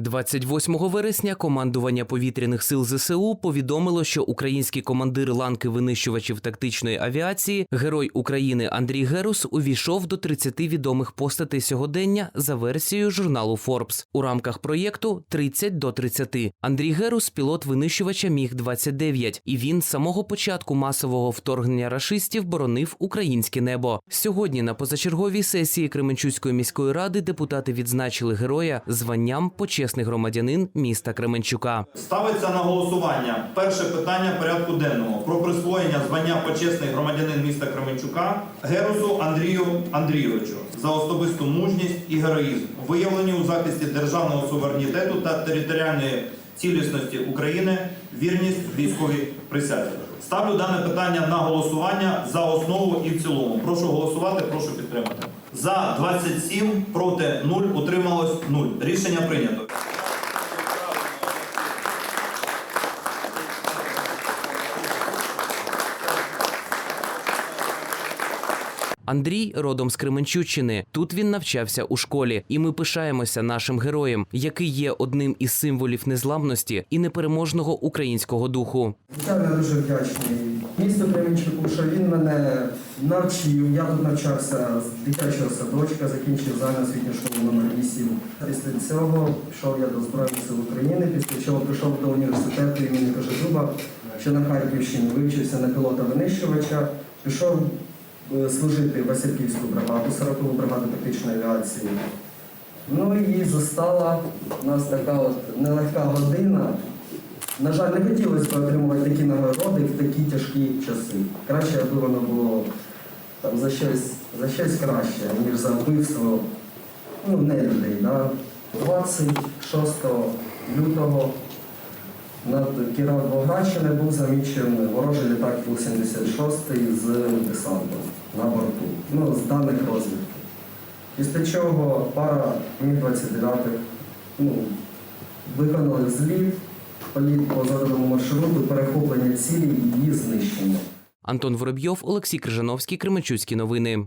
28 вересня командування повітряних сил ЗСУ повідомило, що український командир ланки винищувачів тактичної авіації, герой України Андрій Герус, увійшов до 30 відомих постатей сьогодення за версією журналу Forbes. У рамках проєкту 30 до 30. Андрій Герус пілот винищувача Міг 29 і він з самого початку масового вторгнення рашистів боронив українське небо. Сьогодні на позачерговій сесії Кременчуцької міської ради депутати відзначили героя званням почесний громадянин міста Кременчука. Ставиться на голосування перше питання порядку денного про присвоєння звання почесний громадянин міста Кременчука Герусу Андрію Андрійовичу за особисту мужність і героїзм, виявлені у захисті державного суверенітету та територіальної цілісності України, вірність військовій присязі. Ставлю дане питання на голосування за основу і в цілому. Прошу голосувати, прошу підтримати. За 27, проти 0, утрималось 0. Рішення прийнято. Андрій родом з Кременчуччини. Тут він навчався у школі, і ми пишаємося нашим героєм, який є одним із символів незламності і непереможного українського духу. Звичайно, дуже вдячний місту Кременчуку, що він мене навчив. Я тут навчався з дитячого садочка, закінчив загальноосвітню школу номер 8. Після цього пішов я до Збройних сил України, після чого прийшов до університету імені Кожедуба, що на Харківщині вивчився на пілота винищувача, пішов служити Васильківську бригаду, 40-ту бригаду тактичної авіації. Ну і застала у нас така от нелегка година. На жаль, не хотілося б отримувати такі нагороди в такі тяжкі часи. Краще, аби воно було там, за, щось, за щось краще, ніж за вбивство ну, не людей. Да? 26 лютого над Кіровоградщиною був замічений ворожий літак Ту-76 з десантом на борту, ну, з даних розвідки. Після чого пара Міг-29 ну, виконали зліт, політ по заданому маршруту, перехоплення цілі і її знищення. Антон Воробйов, Олексій Крижановський, Кременчуцькі новини.